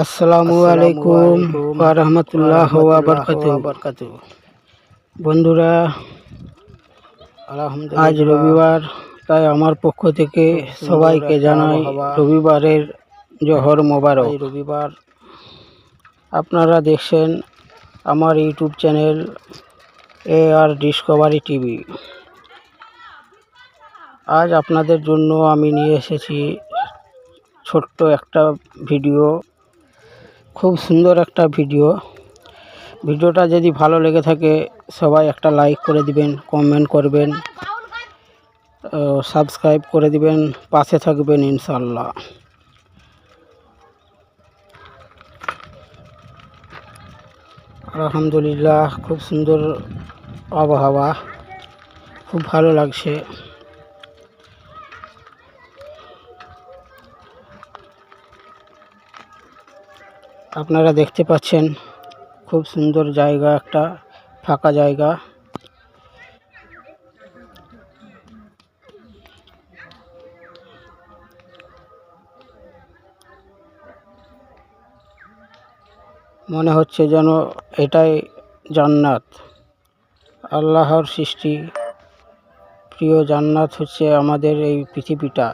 আসসালামু আলাইকুম ওয়া রাহমাতুল্লাহ ওয়া বারাকাতুহু। বন্ধুরা আজ রবিবার তাই আমার পক্ষ থেকে সবাইকে জানাই রবিবারের জহর মোবারক। রবিবার আপনারা দেখছেন আমার YouTube channel A R Discovery TV. আজ আপনাদের জন্য আমি নিয়ে এসেছি ছোট্ট একটা ভিডিও। খুব সুন্দর একটা ভিডিও। ভিডিওটা যদি ভালো লেগে থাকে, সবাই একটা লাইক করে দিবেন, কমেন্ট করবেন সাবস্ক্রাইব করে দিবেন, পাশে থাকবেন ইনশাল্লাহ আলহামদুলিল্লাহ, খুব সুন্দর আবহাওয়া, খুব ভালো লাগছে। আপনারা দেখতে পাচ্ছেন খুব সুন্দর জায়গা, একটা ফাঁকা জায়গা। মনে হচ্ছে যেন এটাই জান্নাত। আল্লাহর সৃষ্টি, প্রিয় জান্নাত হচ্ছে আমাদের এই পৃথিবীটা।